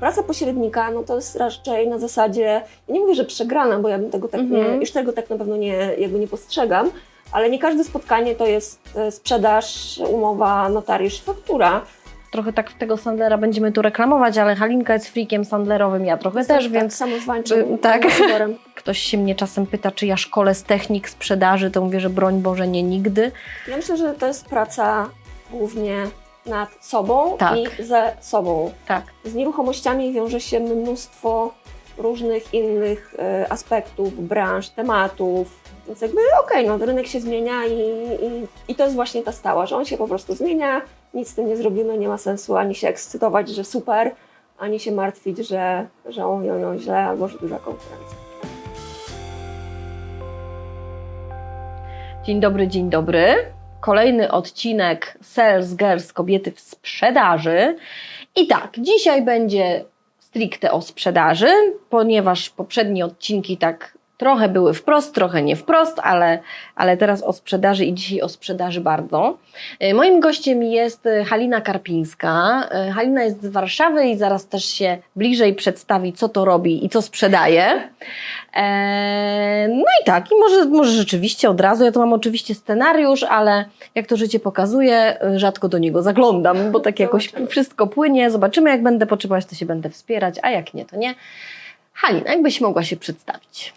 praca pośrednika, no to jest raczej na zasadzie, ja nie mówię, że przegrana, bo ja bym tego tak nie, Mhm. już tego tak na pewno nie, jakby nie postrzegam, ale nie każde spotkanie to jest e, sprzedaż, umowa, notariusz, faktura. Trochę tak tego Sandlera będziemy tu reklamować, ale Halinka jest freakiem Sandlerowym, ja trochę też, tak więc samozwańczym y, tak. ktoś się mnie czasem pyta, czy ja szkole z technik sprzedaży, to mówię, że broń Boże nie nigdy. Ja myślę, że to jest praca głównie nad sobą Tak. i ze sobą. Tak. Z nieruchomościami wiąże się mnóstwo różnych innych e, aspektów, branż, tematów. Więc jakby okej, no rynek się zmienia i, i, i to jest właśnie ta stała, że on się po prostu zmienia, nic z tym nie zrobimy, nie ma sensu ani się ekscytować, że super, ani się martwić, że, że on, ją, ją źle albo że duża konkurencja. Dzień dobry, dzień dobry. Kolejny odcinek Sales Girls Kobiety w sprzedaży. I tak, dzisiaj będzie stricte o sprzedaży, ponieważ poprzednie odcinki tak trochę były wprost, trochę nie wprost, ale, ale teraz o sprzedaży i dzisiaj o sprzedaży bardzo. E, Moim gościem jest e, Halina Karpińska. E, Halina jest z Warszawy i zaraz też się bliżej przedstawi, co to robi i co sprzedaje. No i tak, i może, może rzeczywiście od razu, ja to mam oczywiście scenariusz, ale jak to życie pokazuje, rzadko do niego zaglądam, bo tak jakoś wszystko płynie, zobaczymy jak będę potrzebować, to się będę wspierać, a jak nie, to nie. Halina, jakbyś mogła się przedstawić?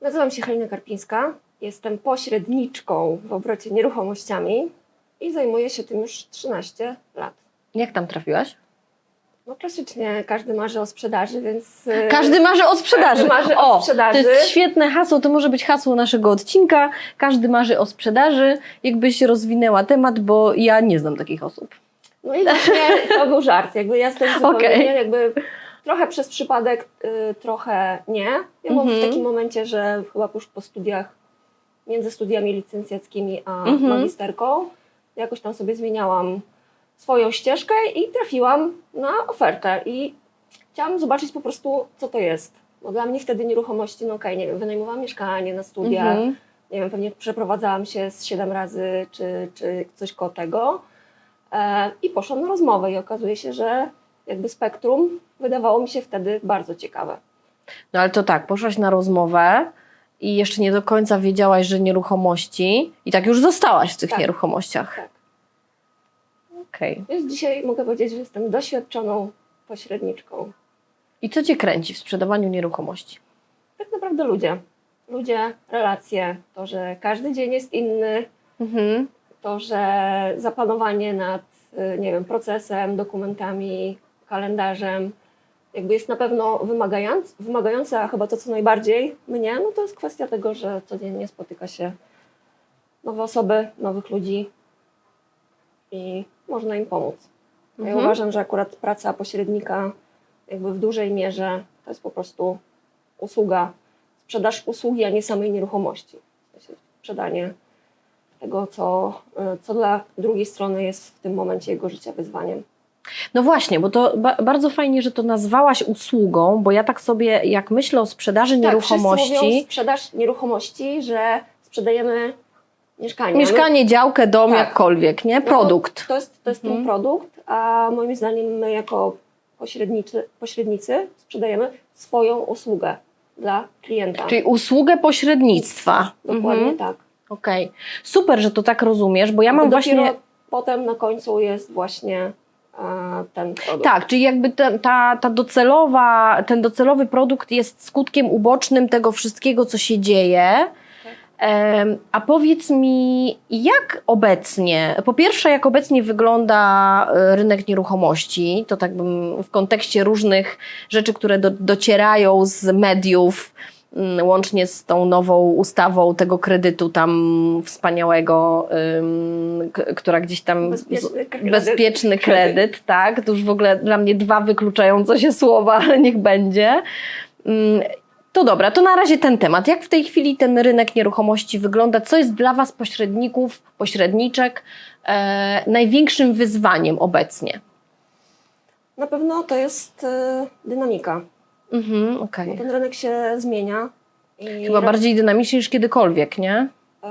Nazywam się Halina Karpińska, jestem pośredniczką w obrocie nieruchomościami i zajmuję się tym już 13 lat. Jak tam trafiłaś? No klasycznie każdy marzy o sprzedaży, więc... y, Każdy marzy o sprzedaży. Marzy o To sprzedaży. jest świetne hasło, to może być hasło naszego odcinka. Każdy marzy o sprzedaży. Jakbyś rozwinęła temat, bo ja nie znam takich osób. No i właśnie to był żart. Jakby ja też zupełnie nie, jakby trochę przez przypadek, y, trochę nie. Ja byłam Mhm. w takim momencie, że chyba już po studiach, między studiami licencjackimi a Mhm. magisterką, jakoś tam sobie zmieniałam swoją ścieżkę i trafiłam na ofertę i chciałam zobaczyć po prostu, co to jest. Bo dla mnie wtedy nieruchomości, no okej, nie wiem, wynajmowałam mieszkanie na studiach, Mhm. nie wiem, pewnie przeprowadzałam się z 7 razy, czy, czy coś koło tego. E, I poszłam na rozmowę i okazuje się, że jakby spektrum wydawało mi się wtedy bardzo ciekawe. No ale to tak, poszłaś na rozmowę i jeszcze nie do końca wiedziałaś, że nieruchomości i tak już zostałaś w tych Tak. nieruchomościach. Tak. Okej. Więc dzisiaj mogę powiedzieć, że jestem doświadczoną pośredniczką. I co cię kręci w sprzedawaniu nieruchomości? Tak naprawdę ludzie. Ludzie, relacje, to, że każdy dzień jest inny, Mhm. to, że zapanowanie nad, y, nie wiem, procesem, dokumentami, kalendarzem, jakby jest na pewno wymagające, wymagające, a chyba to, co najbardziej mnie, no to jest kwestia tego, że codziennie spotyka się nowe osoby, nowych ludzi i można im pomóc. Ja Mhm. uważam, że akurat praca pośrednika jakby w dużej mierze to jest po prostu usługa, sprzedaż usługi, a nie samej nieruchomości. W sensie sprzedanie tego, co, co dla drugiej strony jest w tym momencie jego życia wyzwaniem. No właśnie, bo to ba- bardzo fajnie, że to nazwałaś usługą, bo ja tak sobie, jak myślę o sprzedaży Tak, nieruchomości, mówią sprzedaż nieruchomości, że sprzedajemy mieszkanie. mieszkanie, działkę, dom, Tak. jakkolwiek, nie? No, Produkt. To jest, to jest Mhm. ten produkt, a moim zdaniem my jako pośrednicy, pośrednicy sprzedajemy swoją usługę dla klienta. Czyli usługę pośrednictwa. Dokładnie Mhm. tak. Okej. Super, że to tak rozumiesz, bo ja mam Bo właśnie. potem na końcu jest właśnie ten produkt. Tak, czyli jakby ta, ta, ta docelowa, ten docelowy produkt jest skutkiem ubocznym tego wszystkiego, co się dzieje. A powiedz mi, jak obecnie, po pierwsze, jak obecnie wygląda e, rynek nieruchomości, to tak bym w kontekście różnych rzeczy, które do, docierają z mediów, łącznie z tą nową ustawą tego kredytu tam wspaniałego, która gdzieś tam... Bezpieczny kredyt. Bezpieczny kredyt, tak. To już w ogóle dla mnie dwa wykluczające się słowa, ale niech będzie. Mm, To dobra, to na razie ten temat. Jak w tej chwili ten rynek nieruchomości wygląda? Co jest dla Was, pośredników, pośredniczek, e, największym wyzwaniem obecnie? Na pewno to jest e, dynamika. Mhm, okej. Ten rynek się zmienia. I Chyba ra- bardziej dynamicznie niż kiedykolwiek, nie? E,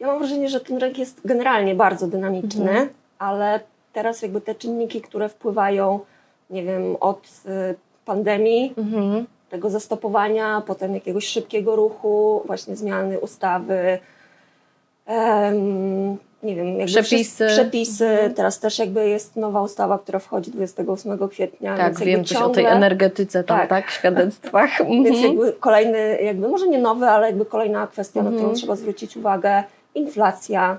Ja mam wrażenie, że ten rynek jest generalnie bardzo dynamiczny, Mhm. ale teraz jakby te czynniki, które wpływają nie wiem, od y, pandemii, Mhm. tego zastopowania, potem jakiegoś szybkiego ruchu, właśnie zmiany ustawy, em, nie wiem, Przepisy. przepisy. Mhm. Teraz też jakby jest nowa ustawa, która wchodzi 28 kwietnia. Tak, wiem coś o ciągle, tej energetyce tam, tak, Tak. świadectwach. Więc Mhm. jakby kolejny, jakby może nie nowy, ale jakby kolejna kwestia, na którą Mhm. trzeba zwrócić uwagę. Inflacja,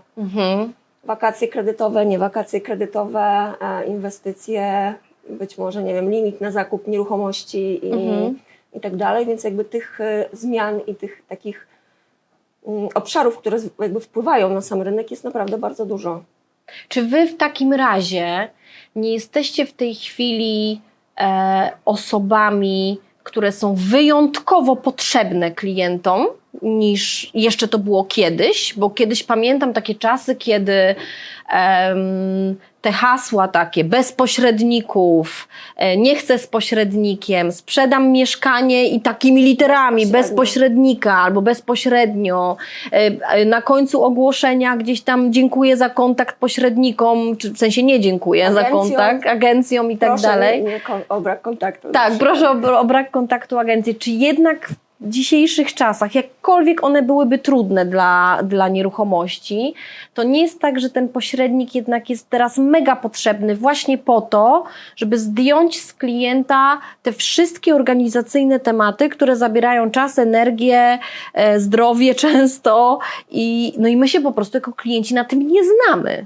wakacje kredytowe, nie wakacje kredytowe, e, inwestycje, być może, nie wiem, limit na zakup nieruchomości i, i tak dalej, więc jakby tych e, zmian i tych takich obszarów, które jakby wpływają na sam rynek jest naprawdę bardzo dużo. Czy wy w takim razie nie jesteście w tej chwili e, osobami, które są wyjątkowo potrzebne klientom niż jeszcze to było kiedyś? Bo kiedyś pamiętam takie czasy, kiedy te hasła takie bez pośredników, e, nie chcę z pośrednikiem, sprzedam mieszkanie i takimi literami, bez pośrednika albo bezpośrednio. E, e, Na końcu ogłoszenia gdzieś tam dziękuję za kontakt pośrednikom, czy w sensie nie dziękuję za Agencjom. kontakt, agencjom i tak Proszę dalej. Nie, nie o brak kontaktu. Tak, proszę o, o brak kontaktu agencji. Czy jednak w dzisiejszych czasach, jakkolwiek one byłyby trudne dla, dla nieruchomości, to nie jest tak, że ten pośrednik jednak jest teraz mega potrzebny właśnie po to, żeby zdjąć z klienta te wszystkie organizacyjne tematy, które zabierają czas, energię, e, zdrowie często i, no i my się po prostu jako klienci na tym nie znamy.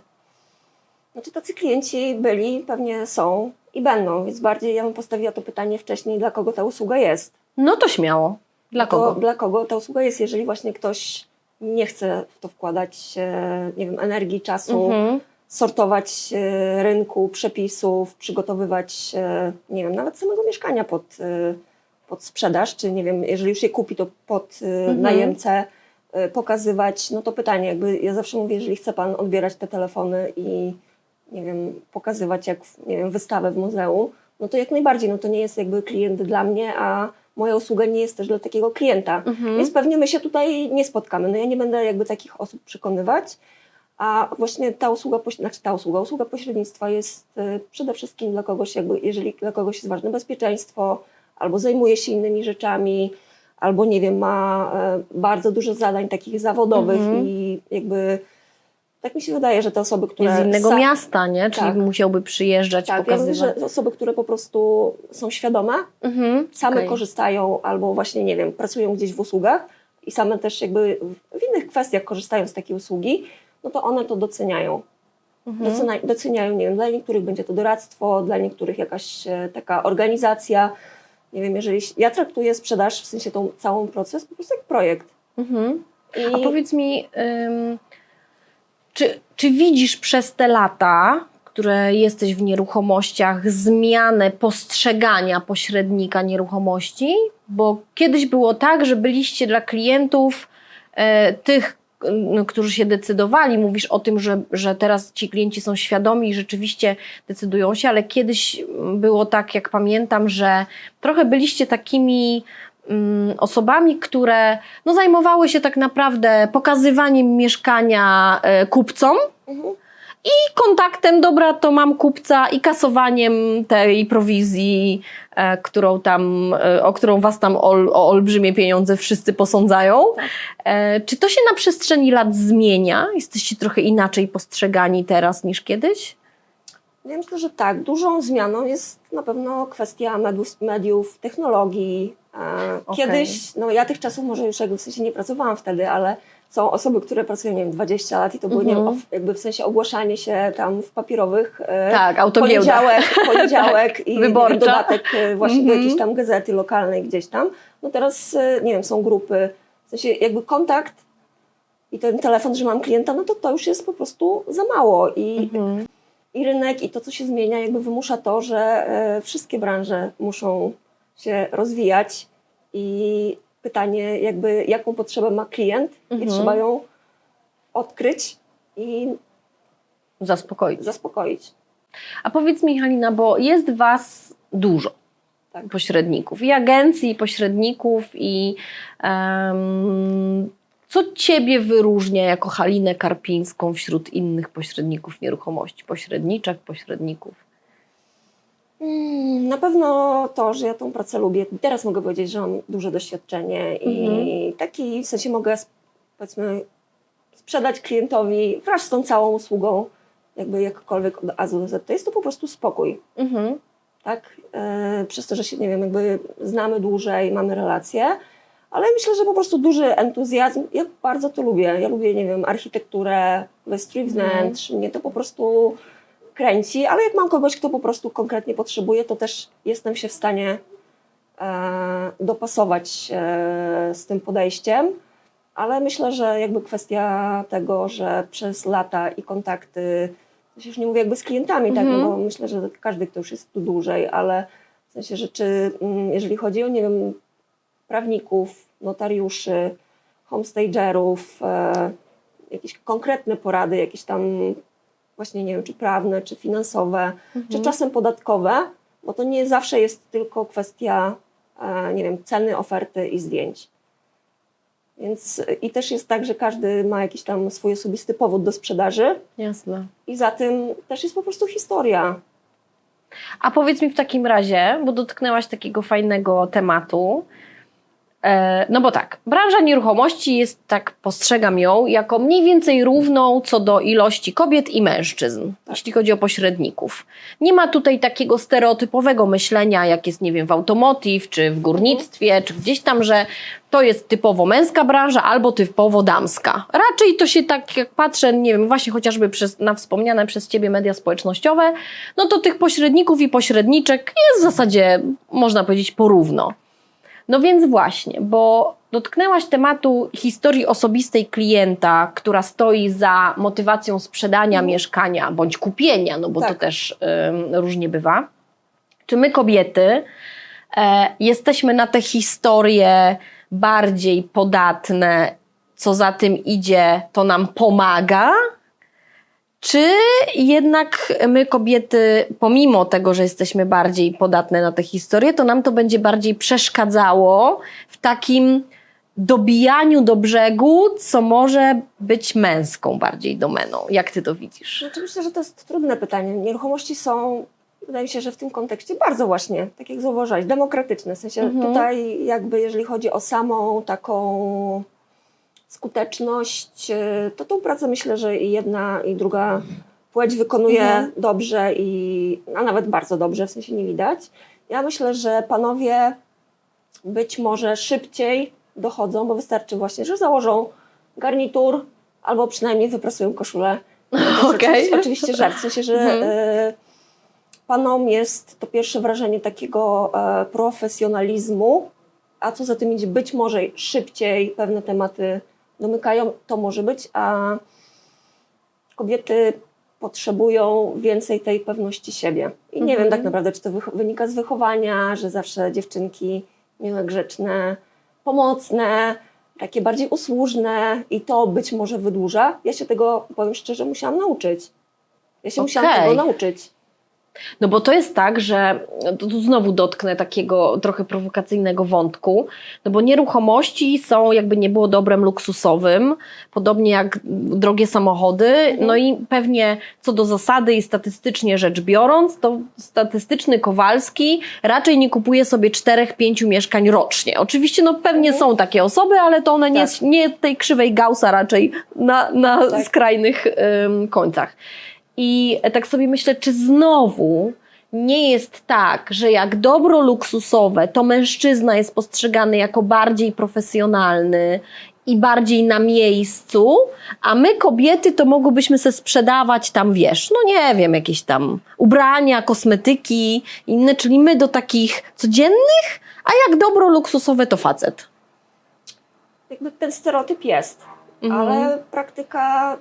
Znaczy tacy klienci byli, pewnie są i będą, więc bardziej ja bym postawiła to pytanie wcześniej, dla kogo ta usługa jest. No to śmiało. Dla kogo? Dla kogo ta usługa jest, jeżeli właśnie ktoś nie chce w to wkładać, e, nie wiem, energii, czasu, Mhm. sortować e, rynku, przepisów, przygotowywać, e, nie wiem, nawet samego mieszkania pod, pod sprzedaż, czy nie wiem, jeżeli już je kupi, to pod Mhm. najemcę pokazywać, no to pytanie, jakby ja zawsze mówię, jeżeli chce Pan odbierać te telefony i nie wiem, pokazywać jak, nie wiem, wystawę w muzeum, no to jak najbardziej, no to nie jest jakby klient dla mnie, a moja usługa nie jest też dla takiego klienta. Mhm. Więc pewnie my się tutaj nie spotkamy. No ja nie będę jakby takich osób przekonywać, a właśnie ta usługa, znaczy ta usługa, usługa pośrednictwa jest y, przede wszystkim dla kogoś, jakby, jeżeli dla kogoś jest ważne bezpieczeństwo, albo zajmuje się innymi rzeczami, albo nie wiem, ma e, bardzo dużo zadań takich zawodowych Mhm. i jakby tak mi się wydaje, że te osoby, które z innego miasta, nie? Czyli Tak. musiałby przyjeżdżać, tak, ja mówię, pokazywać. że osoby, które po prostu są świadome, Mhm. same okej. korzystają albo właśnie, nie wiem, pracują gdzieś w usługach i same też jakby w innych kwestiach korzystają z takiej usługi, no to one to doceniają. Mhm. Docenia, doceniają, nie wiem, dla niektórych będzie to doradztwo, dla niektórych jakaś e, taka organizacja. Nie wiem, jeżeli ja traktuję sprzedaż, w sensie tą całą proces po prostu jak projekt. Mhm. I A powiedz mi, ym, czy, czy widzisz przez te lata, które jesteś w nieruchomościach, zmianę postrzegania pośrednika nieruchomości? Bo kiedyś było tak, że byliście dla klientów e, tych, którzy się decydowali, mówisz o tym, że, że teraz ci klienci są świadomi i rzeczywiście decydują się, ale kiedyś było tak, jak pamiętam, że trochę byliście takimi osobami, które no, zajmowały się tak naprawdę pokazywaniem mieszkania e, kupcom mhm. i kontaktem, dobra, to mam kupca i kasowaniem tej prowizji, e, którą tam, e, o którą was tam ol, o olbrzymie pieniądze wszyscy posądzają. E, czy to się na przestrzeni lat zmienia? Jesteście trochę inaczej postrzegani teraz niż kiedyś? Ja myślę, że tak. Dużą zmianą jest na pewno kwestia mediów, mediów technologii. E. Kiedyś, no ja tych czasów może już jakby w sensie nie pracowałam wtedy, ale są osoby, które pracują, nie wiem, 20 lat i to było, nie wiem, Mhm. jakby w sensie ogłaszanie się tam w papierowych e, Tak, autogiełda. poniedziałek, poniedziałek i nie wiem, Wyborcza. dodatek e, właśnie do Mhm. jakiejś tam gazety lokalnej gdzieś tam. No teraz, nie wiem, są grupy, w sensie jakby kontakt i ten telefon, że mam klienta, no to to już jest po prostu za mało i Mhm. i rynek i to, co się zmienia, jakby wymusza to, że wszystkie branże muszą się rozwijać i pytanie, jakby jaką potrzebę ma klient Mhm. i trzeba ją odkryć i Zaspokoić. zaspokoić. A powiedz mi, Halina, bo jest Was dużo Tak. pośredników, i agencji, i pośredników, i em, co Ciebie wyróżnia jako Halinę Karpińską wśród innych pośredników nieruchomości, pośredniczek, pośredników? Mm, Na pewno to, że ja tą pracę lubię. Teraz mogę powiedzieć, że mam duże doświadczenie i taki w sensie mogę powiedzmy sprzedać klientowi wraz z tą całą usługą, jakby jakkolwiek od A do Z. To jest to po prostu spokój. Mhm. tak? E, przez to, że się, nie wiem, jakby znamy dłużej, mamy relacje, ale myślę, że po prostu duży entuzjazm. Ja bardzo to lubię. Ja lubię, nie wiem, architekturę, wystrój wnętrz. Mnie to po prostu kręci, ale jak mam kogoś, kto po prostu konkretnie potrzebuje, to też jestem się w stanie e, dopasować e, z tym podejściem. Ale myślę, że jakby kwestia tego, że przez lata i kontakty, już nie mówię jakby z klientami, tak, Mhm. no bo myślę, że każdy, kto już jest tu dłużej, ale w sensie, że czy mm, jeżeli chodzi o, nie wiem, prawników, notariuszy, homestagerów, e, jakieś konkretne porady, jakieś tam właśnie, nie wiem, czy prawne, czy finansowe, czy czasem podatkowe, bo to nie zawsze jest tylko kwestia, e, nie wiem, ceny, oferty i zdjęć. Więc i też jest tak, że każdy ma jakiś tam swój osobisty powód do sprzedaży Jasne. i za tym też jest po prostu historia. A powiedz mi w takim razie, bo dotknęłaś takiego fajnego tematu. E, No bo tak, branża nieruchomości jest, tak postrzegam ją, jako mniej więcej równą co do ilości kobiet i mężczyzn, jeśli chodzi o pośredników. Nie ma tutaj takiego stereotypowego myślenia, jak jest, nie wiem, w automotive, czy w górnictwie, czy gdzieś tam, że to jest typowo męska branża albo typowo damska. Raczej to się tak, jak patrzę, nie wiem, właśnie chociażby przez, na wspomniane przez Ciebie media społecznościowe, no to tych pośredników i pośredniczek jest w zasadzie, można powiedzieć, porówno. No więc właśnie, bo dotknęłaś tematu historii osobistej klienta, która stoi za motywacją sprzedania mieszkania bądź kupienia, no bo to Tak. też ym, różnie bywa. Czy my kobiety e, jesteśmy na te historie bardziej podatne, co za tym idzie, to nam pomaga? Czy jednak my kobiety, pomimo tego, że jesteśmy bardziej podatne na te historie, to nam to będzie bardziej przeszkadzało w takim dobijaniu do brzegu, co może być męską bardziej domeną? Jak ty to widzisz? Znaczy myślę, że to jest trudne pytanie. Nieruchomości są, wydaje mi się, że w tym kontekście bardzo właśnie, tak jak zauważyłaś, demokratyczne. W sensie Mhm. tutaj jakby jeżeli chodzi o samą taką skuteczność, e, to tą pracę myślę, że i jedna i druga płeć wykonuje Mhm. dobrze i a nawet bardzo dobrze, w sensie nie widać. Ja myślę, że panowie być może szybciej dochodzą, bo wystarczy właśnie, że założą garnitur albo przynajmniej wyprasują koszulę. Okej. oczywiście, żart, w sensie, że Mhm. e, panom jest to pierwsze wrażenie takiego e, profesjonalizmu, a co za tym idzie, być może szybciej pewne tematy domykają, to może być, a kobiety potrzebują więcej tej pewności siebie. I nie Mhm. wiem tak naprawdę, czy to wych- wynika z wychowania, że zawsze dziewczynki miłe, grzeczne, pomocne, takie bardziej usłużne i to być może wydłuża. Ja się tego, powiem szczerze, musiałam nauczyć. Ja się musiałam Okej. tego nauczyć. No bo to jest tak, że tu znowu dotknę takiego trochę prowokacyjnego wątku, no bo nieruchomości są jakby nie było dobrem luksusowym, podobnie jak drogie samochody, no i pewnie co do zasady i statystycznie rzecz biorąc, to statystyczny Kowalski raczej nie kupuje sobie czterech, pięciu mieszkań rocznie. Oczywiście no pewnie są takie osoby, ale to one nie, Tak. nie tej krzywej Gaussa raczej na, na Tak. skrajnych ym, końcach. I tak sobie myślę, czy znowu nie jest tak, że jak dobro luksusowe, to mężczyzna jest postrzegany jako bardziej profesjonalny i bardziej na miejscu, a my kobiety to mogłybyśmy se sprzedawać tam, wiesz, no nie wiem, jakieś tam ubrania, kosmetyki, inne, czyli my do takich codziennych, a jak dobro luksusowe to facet. Jakby ten stereotyp jest, Mhm. ale praktyka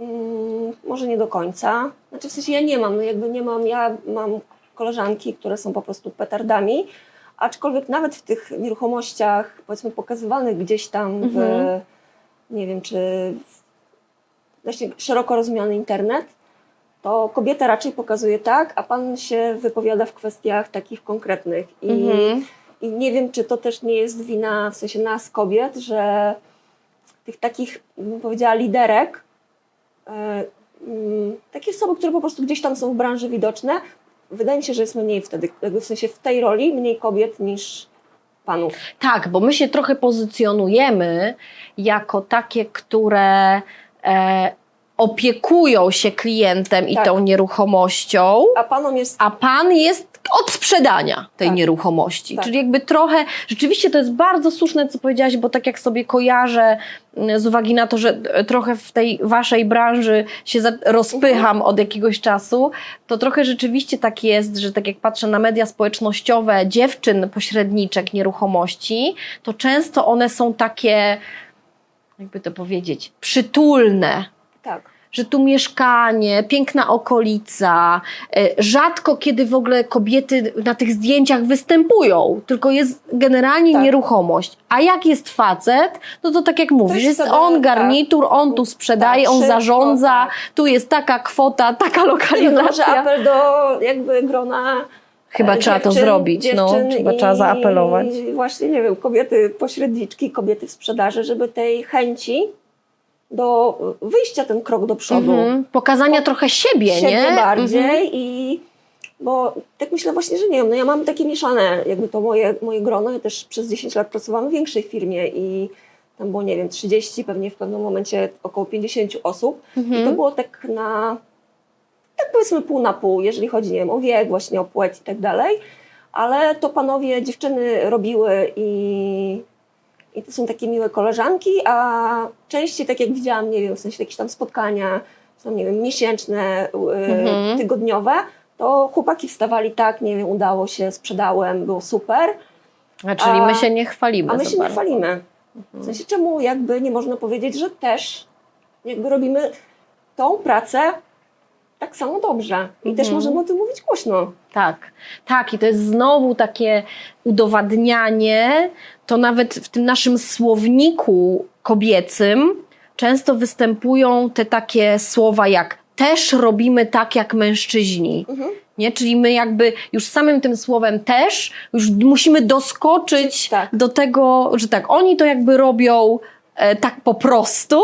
mm, może nie do końca. Znaczy w sensie ja nie mam, no jakby nie mam, ja mam koleżanki, które są po prostu petardami, aczkolwiek nawet w tych nieruchomościach, powiedzmy pokazywanych gdzieś tam w, Mhm. nie wiem, czy w, właśnie szeroko rozumiany internet, to kobieta raczej pokazuje tak, a pan się wypowiada w kwestiach takich konkretnych. I, Mhm. i nie wiem, czy to też nie jest wina, w sensie nas kobiet, że tych takich, bym powiedziała, liderek, takie osoby, które po prostu gdzieś tam są w branży widoczne, wydaje mi się, że jest mniej wtedy, w sensie w tej roli mniej kobiet niż panów. Tak, bo my się trochę pozycjonujemy jako takie, które e, opiekują się klientem i Tak. tą nieruchomością, A panom jest a pan jest od sprzedania tej Tak. nieruchomości. Tak. Czyli jakby trochę, rzeczywiście to jest bardzo słuszne, co powiedziałaś, bo tak jak sobie kojarzę, mm, z uwagi na to, że e, trochę w tej waszej branży się rozpycham od jakiegoś czasu, to trochę rzeczywiście tak jest, że tak jak patrzę na media społecznościowe dziewczyn pośredniczek nieruchomości, to często one są takie, jakby to powiedzieć, przytulne tak. Że tu mieszkanie, piękna okolica. e, Rzadko kiedy w ogóle kobiety na tych zdjęciach występują, tylko jest generalnie Tak. nieruchomość. A jak jest facet, no to tak jak mówisz, jest on tak. garnitur, on tu sprzedaje, Tak, on szybko, zarządza, tak. tu jest taka kwota, taka Może lokalizacja. apel do jakby grona Chyba e, trzeba to zrobić, no, chyba i trzeba zaapelować. Właśnie, nie wiem, kobiety pośredniczki, kobiety w sprzedaży, żeby tej chęci do wyjścia ten krok do przodu. Mhm. Pokazania trochę siebie, siebie nie? bardziej Mhm. i bo tak myślę właśnie, że nie wiem, no ja mam takie mieszane jakby to moje, moje grono, ja też przez 10 lat pracowałam w większej firmie i tam było, nie wiem, 30, pewnie w pewnym momencie około 50 osób i to Mhm. było tak na, tak powiedzmy pół na pół, jeżeli chodzi, nie wiem, o wiek, właśnie o płeć i tak dalej, ale to panowie, dziewczyny robiły i, i to są takie miłe koleżanki, a częściej tak jak widziałam, nie wiem, w sensie jakieś tam spotkania, tam, nie wiem, miesięczne, y, Mhm. tygodniowe, to chłopaki wstawali tak, nie wiem, udało się, sprzedałem, było super, A czyli a- my się nie chwalimy a my się nie chwalimy. W sensie czemu jakby nie można powiedzieć, że też jakby robimy tą pracę tak samo dobrze i też Mhm. możemy o tym mówić głośno. Tak, tak, i to jest znowu takie udowadnianie, to nawet w tym naszym słowniku kobiecym często występują te takie słowa jak też robimy tak jak mężczyźni. Mhm. Nie? Czyli my jakby już samym tym słowem też już musimy doskoczyć Tak. do tego, że tak, oni to jakby robią tak po prostu,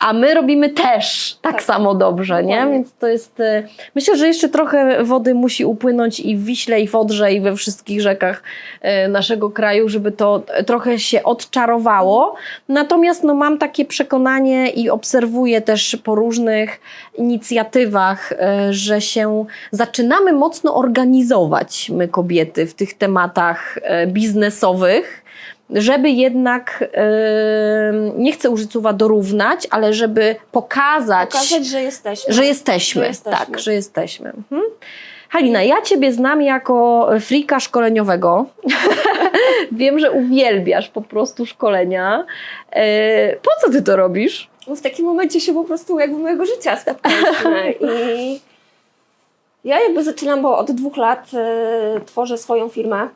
a my robimy też tak, Tak. samo dobrze, nie? Dokładnie. Więc to jest, e, myślę, że jeszcze trochę wody musi upłynąć i w Wiśle, i w Odrze, i we wszystkich rzekach e, naszego kraju, żeby to e, trochę się odczarowało. Natomiast no, mam takie przekonanie i obserwuję też po różnych inicjatywach, e, że się zaczynamy mocno organizować, my kobiety, w tych tematach e, biznesowych, żeby jednak, nie chcę użyć słowa dorównać, ale żeby pokazać, Pokazać, że jesteśmy. że jesteśmy. Że jesteśmy. Tak, że jesteśmy. Mhm. Halina, ja Ciebie znam jako frika szkoleniowego. Wiem, że uwielbiasz po prostu szkolenia. E, po co Ty to robisz? W takim momencie się po prostu jakby mojego życia spotkaliśmy i ja jakby zaczynam, bo od dwóch lat e, tworzę swoją firmę,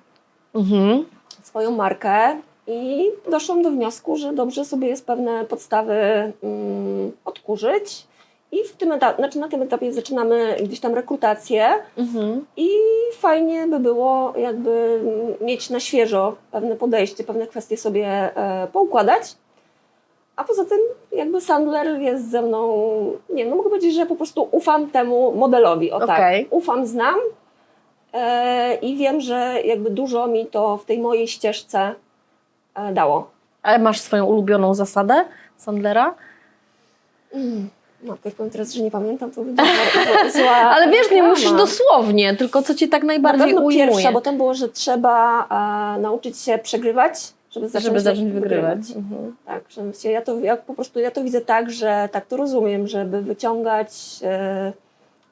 Mhm. Swoją markę i doszłam do wniosku, że dobrze sobie jest pewne podstawy mm, odkurzyć i w tym etapie, znaczy na tym etapie zaczynamy gdzieś tam rekrutację Mhm. i fajnie by było jakby mieć na świeżo pewne podejście, pewne kwestie sobie e, poukładać. A poza tym jakby Sandler jest ze mną, nie no mogę powiedzieć, że po prostu ufam temu modelowi, o Okej. tak. Ufam, znam i wiem, że jakby dużo mi to w tej mojej ścieżce e, dało. Ale masz swoją ulubioną zasadę Sandlera? No, jak powiem teraz, że nie pamiętam, to będzie zła, Ale wiesz, nie musisz dosłownie, tylko co Cię tak Na najbardziej pewno ujmuje. pierwsza, bo tam było, że trzeba e, nauczyć się przegrywać, żeby zacząć, żeby zacząć wygrywać. Mhm. Tak, że się- ja to ja po prostu ja to widzę tak, że tak to rozumiem, żeby wyciągać e,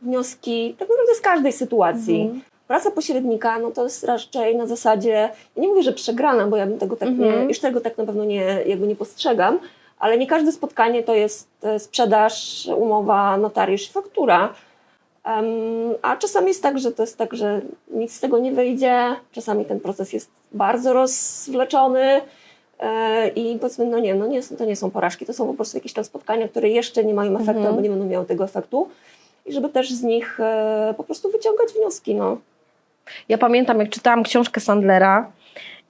wnioski tak naprawdę z każdej sytuacji. Mhm. Praca pośrednika, no to jest raczej na zasadzie, ja nie mówię, że przegrana, bo ja bym tego tak Mhm. nie, już tego tak na pewno nie, jakby nie postrzegam, ale nie każde spotkanie to jest e, sprzedaż, umowa, notariusz, faktura. Em, a czasami jest tak, że to jest tak, że nic z tego nie wyjdzie, czasami ten proces jest bardzo rozwleczony e, i powiedzmy, no nie, no nie, są- to nie są porażki, to są po prostu jakieś tam spotkania, które jeszcze nie mają efektu Mhm. albo nie będą miały tego efektu i żeby też z nich e, po prostu wyciągać wnioski, no. Ja pamiętam, jak czytałam książkę Sandlera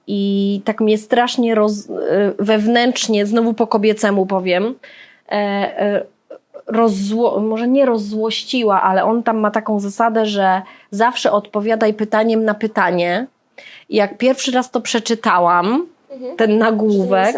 i tak mnie strasznie roz, e, wewnętrznie, znowu po kobiecemu powiem, e, e, rozzło, może nie rozzłościła, ale on tam ma taką zasadę, że zawsze odpowiadaj pytaniem na pytanie. I jak pierwszy raz to przeczytałam, Mhm. ten nagłówek,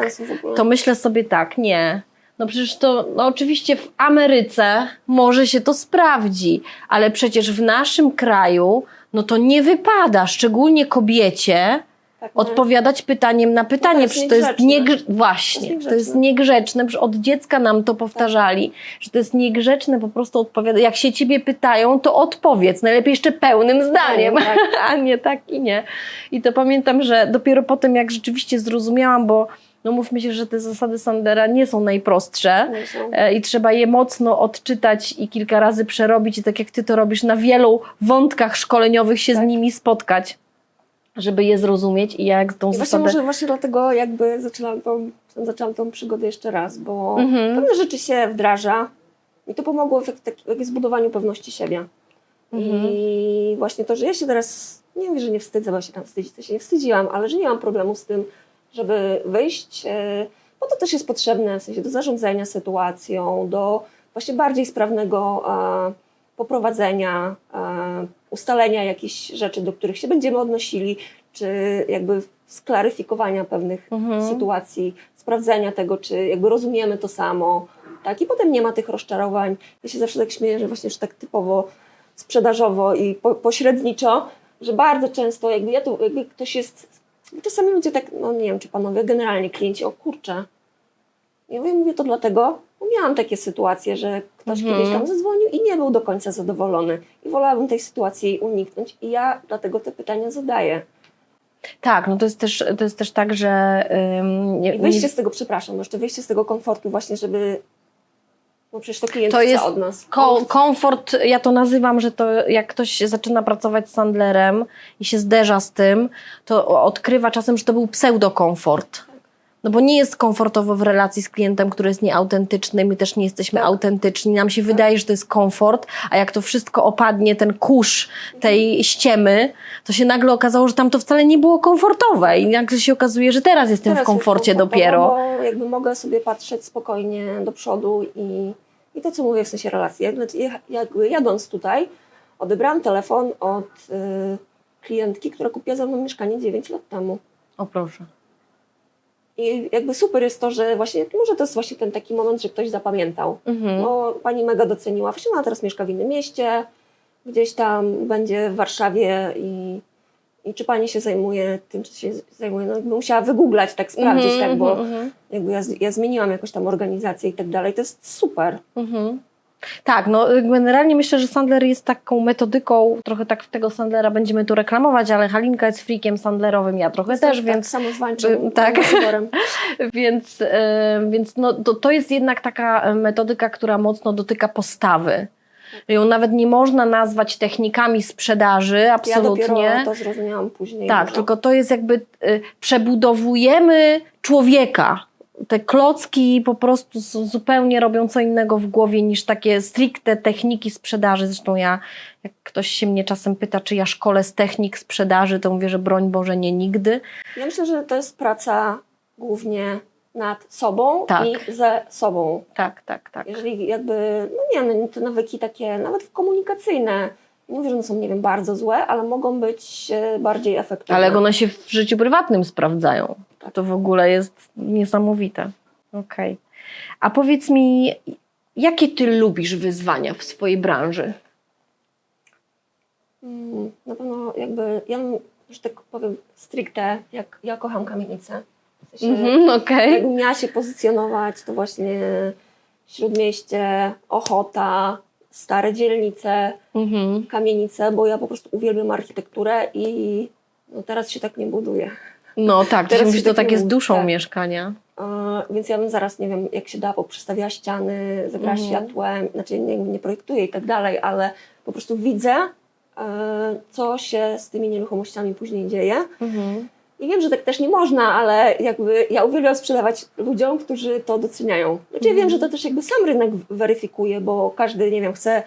to myślę sobie tak, nie. No przecież to, no oczywiście w Ameryce może się to sprawdzi, ale przecież w naszym kraju, no to nie wypada, szczególnie kobiecie, Tak, no. odpowiadać pytaniem na pytanie. jest Przecież to jest niegrzeczne. niegrzeczne. Właśnie, To jest to jest niegrzeczne. Przecież Od dziecka nam to powtarzali, że to jest niegrzeczne po prostu odpowiadać. Jak się ciebie pytają, to odpowiedz. Najlepiej jeszcze pełnym zdaniem, Tak. a nie tak i nie. I to pamiętam, że dopiero potem, jak rzeczywiście zrozumiałam, bo no mówmy się, że te zasady Sandera nie są najprostsze. Nie. E, I trzeba je mocno odczytać i kilka razy przerobić, i tak jak ty to robisz, na wielu wątkach szkoleniowych się z Tak. nimi spotkać, żeby je zrozumieć. I ja jak tą I właśnie zasadę. może właśnie dlatego jakby zaczęłam tą, zaczęłam tą przygodę jeszcze raz, bo Mhm. pewne rzeczy się wdraża i to pomogło w, tak, w zbudowaniu pewności siebie. Mhm. I właśnie to, że ja się teraz, nie mówię, że nie wstydzę, bo się tam wstydzić, to się nie wstydziłam, ale że nie mam problemu z tym, żeby wyjść, e, bo to też jest potrzebne w sensie do zarządzania sytuacją, do właśnie bardziej sprawnego e, poprowadzenia, e, ustalenia jakichś rzeczy, do których się będziemy odnosili, czy jakby sklaryfikowania pewnych Mhm. sytuacji, sprawdzenia tego, czy jakby rozumiemy to samo, tak? I potem nie ma tych rozczarowań. Ja się zawsze tak śmieję, że właśnie już tak typowo sprzedażowo i po, pośredniczo, że bardzo często jakby ja tu, jakby ktoś jest, czasami ludzie tak, no nie wiem, czy panowie, generalnie klienci, o kurczę, ja mówię, mówię to dlatego, bo miałam takie sytuacje, że ktoś Mhm. kiedyś tam zadzwonił i nie był do końca zadowolony i wolałabym tej sytuacji uniknąć i ja dlatego te pytania zadaję. Tak, no to jest też, to jest też tak, że. ym, nie, I wyjście z tego, przepraszam, jeszcze wyjście z tego komfortu właśnie, żeby, no przecież to klient To chce jest od nas. Ko- komfort, ja to nazywam, że to jak ktoś zaczyna pracować z Sandlerem i się zderza z tym, to odkrywa czasem, że to był pseudokomfort. No bo nie jest komfortowo w relacji z klientem, który jest nieautentyczny, my też nie jesteśmy Tak. autentyczni. Nam się wydaje, że to jest komfort, a jak to wszystko opadnie, ten kurz tej ściemy, to się nagle okazało, że tam to wcale nie było komfortowe i nagle się okazuje, że teraz jestem Teraz w komforcie dopiero. Bo jakby mogę sobie patrzeć spokojnie do przodu i, i to, co mówię w sensie relacji. Jak, jakby jadąc tutaj, odebrałam telefon od y, klientki, która kupiła ze mną mieszkanie 9 lat temu. O proszę. I jakby super jest to, że właśnie, może to jest właśnie ten taki moment, że ktoś zapamiętał. Mhm. Bo pani mega doceniła. Właśnie ona teraz mieszka w innym mieście, gdzieś tam będzie w Warszawie i, i czy pani się zajmuje tym, czy się zajmuje. No, jakby musiała wygooglać, tak sprawdzić, Mhm, tak, bo mhm, mhm. jakby ja, ja zmieniłam jakoś tam organizację i tak dalej. To jest super. Mhm. Tak, no generalnie myślę, że Sandler jest taką metodyką, trochę tak w tego Sandlera będziemy tu reklamować, ale Halinka jest freakiem Sandlerowym, ja trochę też, tak, więc, samozwańczym y, tak. więc, e, więc no, to, to jest jednak taka metodyka, która mocno dotyka postawy. Ją nawet nie można nazwać technikami sprzedaży, Ja absolutnie. dopiero to zrozumiałam później. Tak, tylko to jest jakby y, przebudowujemy człowieka. Te klocki po prostu zupełnie robią co innego w głowie niż takie stricte techniki sprzedaży. Zresztą ja, jak ktoś się mnie czasem pyta, czy ja szkole z technik sprzedaży, to mówię, że broń Boże nie nigdy. Ja myślę, że to jest praca głównie nad sobą Tak. i ze sobą. Tak, tak, tak. Jeżeli jakby, no nie wiem, te nawyki takie, nawet komunikacyjne, nie mówię, że one są, nie wiem, bardzo złe, ale mogą być e, bardziej efektywne. Ale jak one się w życiu prywatnym sprawdzają, to w ogóle jest niesamowite. Okej. A powiedz mi, jakie ty lubisz wyzwania w swojej branży? Mm, Na pewno jakby, ja że tak powiem, stricte, jak ja kocham kamienicę. W sensie, Mhm, Okej. Jakbym miała się pozycjonować, to właśnie Śródmieście, Ochota, stare dzielnice, Mhm. kamienice, bo ja po prostu uwielbiam architekturę i no teraz się tak nie buduje. No tak, to, Teraz się mówi, się że to tak tak jest duszą tak. mieszkania. E, Więc ja bym zaraz, nie wiem, jak się da, poprzestawiała ściany, zagrała Mhm. światłem, znaczy nie, nie projektuję i tak dalej, ale po prostu widzę, e, co się z tymi nieruchomościami później dzieje. Mhm. I wiem, że tak też nie można, ale jakby ja uwielbiam sprzedawać ludziom, którzy to doceniają. Znaczy ja wiem, że to też jakby sam rynek weryfikuje, bo każdy, nie wiem, chce,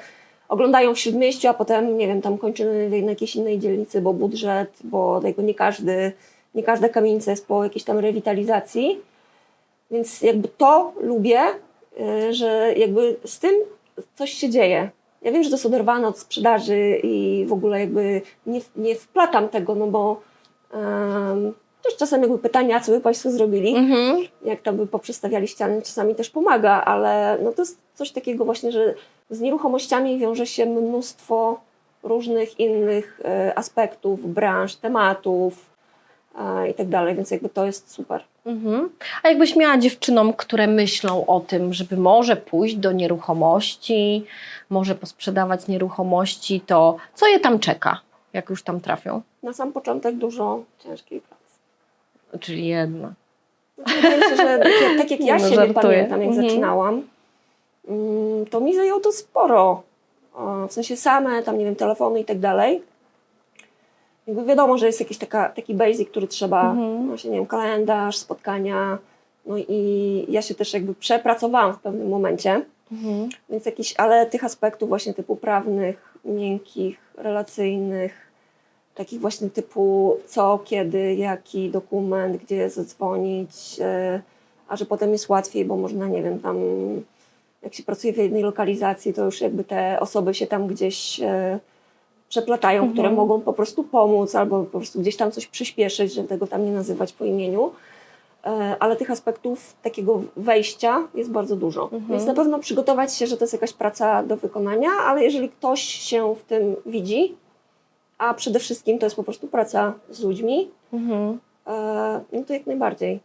oglądają w Śródmieściu, a potem, nie wiem, tam kończymy na jakiejś innej dzielnicy, bo budżet, bo jakby nie każdy, nie każda kamienica jest po jakiejś tam rewitalizacji. Więc jakby to lubię y, że jakby z tym coś się dzieje. Ja wiem, że to jest oderwane od sprzedaży i w ogóle jakby nie, nie wplatam tego, no bo też czasem jakby pytania, co by Państwo zrobili, Mhm. jak tam by poprzestawiali ściany, czasami też pomaga, ale no to jest coś takiego właśnie, że z nieruchomościami wiąże się mnóstwo różnych innych e, aspektów, branż, tematów e, i tak dalej, więc jakby to jest super. Mhm. A jakbyś miała dziewczynom, które myślą o tym, żeby może pójść do nieruchomości, może posprzedawać nieruchomości, to co je tam czeka, jak już tam trafią? Na sam początek dużo ciężkiej pracy. Czyli jedna. Się, że tak, tak jak ja no, siebie żartuję. pamiętam, jak Mhm. zaczynałam, mm, to mi zajęło to sporo. W sensie same, tam nie wiem, telefony i tak dalej. Jakby wiadomo, że jest jakiś taka, taki basic, który trzeba, Mhm. właśnie, nie wiem, kalendarz, spotkania. No i ja się też jakby przepracowałam w pewnym momencie. Mhm. Więc jakiś, ale tych aspektów właśnie typu prawnych, miękkich, relacyjnych, takich właśnie typu co, kiedy, jaki dokument, gdzie zadzwonić, e, a że potem jest łatwiej, bo można, nie wiem, tam jak się pracuje w jednej lokalizacji, to już jakby te osoby się tam gdzieś e, przeplatają, Mhm. które mogą po prostu pomóc albo po prostu gdzieś tam coś przyspieszyć, żeby tego tam nie nazywać po imieniu. E, ale tych aspektów takiego wejścia jest bardzo dużo. Mhm. Więc na pewno przygotować się, że to jest jakaś praca do wykonania, ale jeżeli ktoś się w tym widzi, a przede wszystkim to jest po prostu praca z ludźmi, Mhm. e, no to jak najbardziej.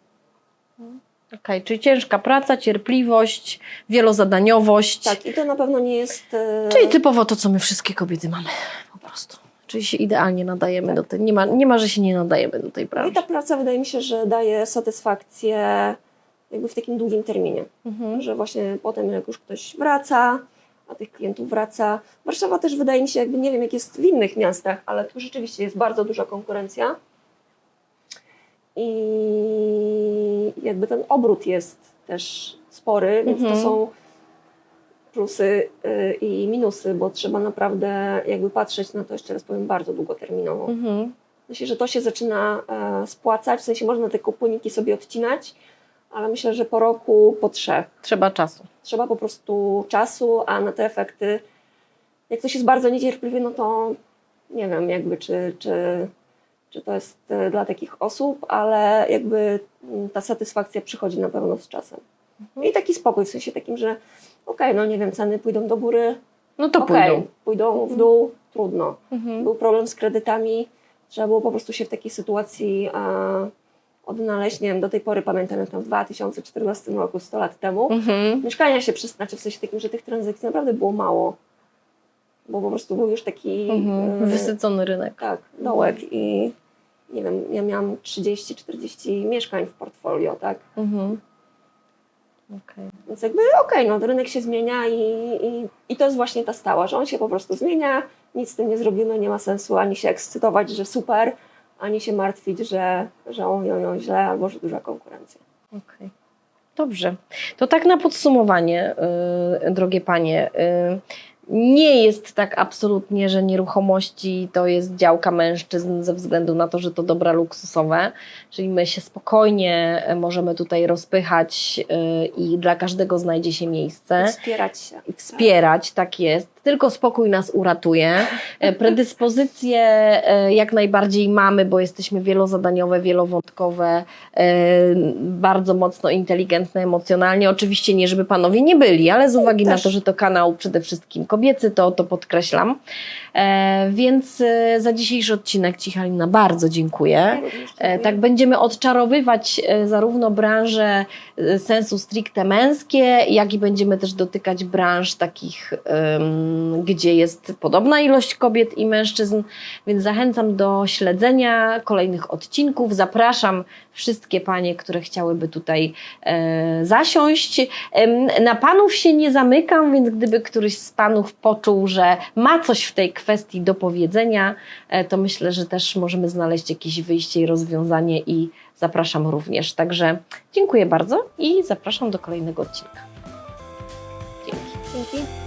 Okej, czyli ciężka praca, cierpliwość, wielozadaniowość. Tak, i to na pewno nie jest. e, Czyli typowo to, co my wszystkie kobiety mamy po prostu. Czyli się idealnie nadajemy do tej, nie ma, nie ma, że się nie nadajemy do tej no i ta praca wydaje mi się, że daje satysfakcję jakby w takim długim terminie. Mhm. że właśnie potem jak już ktoś wraca, a tych klientów wraca. Warszawa też wydaje mi się, jakby nie wiem jak jest w innych miastach, ale tu rzeczywiście jest bardzo duża konkurencja. I jakby ten obrót jest też spory, więc Mhm. to są plusy y, i minusy, bo trzeba naprawdę jakby patrzeć na to, jeszcze raz powiem, bardzo długoterminowo. Mhm. Myślę, że to się zaczyna e, spłacać, w sensie można te kuponiki sobie odcinać, ale myślę, że po roku, po trzech. Trzeba czasu. Trzeba po prostu czasu, a na te efekty, jak ktoś jest bardzo niecierpliwy, no to nie wiem jakby, czy, czy, czy to jest e, dla takich osób, ale jakby mm, ta satysfakcja przychodzi na pewno z czasem. I taki spokój, w sensie takim, że okej, no nie wiem, ceny pójdą do góry, No to okej, pójdą. pójdą w dół, trudno. Mhm. Był problem z kredytami, trzeba było po prostu się w takiej sytuacji a, odnaleźć. Nie wiem, do tej pory pamiętam, jak tam w 2014 roku, 100 lat temu, Mhm. mieszkania się przyznaczy w sensie takim, że tych transakcji naprawdę było mało. Bo po prostu był już taki Mhm. e, Wysycony rynek. tak, dołek i nie wiem, ja miałam 30-40 mieszkań w portfolio, tak? Mhm. Okej. Więc jakby okej, no rynek się zmienia i, i, i to jest właśnie ta stała, że on się po prostu zmienia, nic z tym nie zrobimy, nie ma sensu ani się ekscytować, że super, ani się martwić, że, że oj, oj, oj, źle albo że duża konkurencja. Okej. Dobrze. To tak na podsumowanie, yy, drogie panie. Yy, nie jest tak absolutnie, że nieruchomości to jest działka mężczyzn ze względu na to, że to dobra luksusowe. Czyli my się spokojnie e, możemy tutaj rozpychać yy, i dla każdego znajdzie się miejsce. Wspierać się. i wspierać, tak jest. Tylko spokój nas uratuje. E, Predyspozycje e, jak najbardziej mamy, bo jesteśmy wielozadaniowe, wielowątkowe, e, bardzo mocno inteligentne emocjonalnie. Oczywiście nie, żeby panowie nie byli, ale z uwagi na to, że to kanał przede wszystkim kobiecy, to to podkreślam. Więc za dzisiejszy odcinek Ci Halina bardzo dziękuję. Tak, będziemy odczarowywać zarówno branże sensu stricte męskie, jak i będziemy też dotykać branż takich, em, gdzie jest podobna ilość kobiet i mężczyzn, więc zachęcam do śledzenia kolejnych odcinków. Zapraszam wszystkie panie, które chciałyby tutaj e, zasiąść. Na panów się nie zamykam, więc gdyby któryś z panów poczuł, że ma coś w tej kwestii do powiedzenia, e, to myślę, że też możemy znaleźć jakieś wyjście i rozwiązanie i zapraszam również. Także dziękuję bardzo i zapraszam do kolejnego odcinka. Dzięki. Dzięki.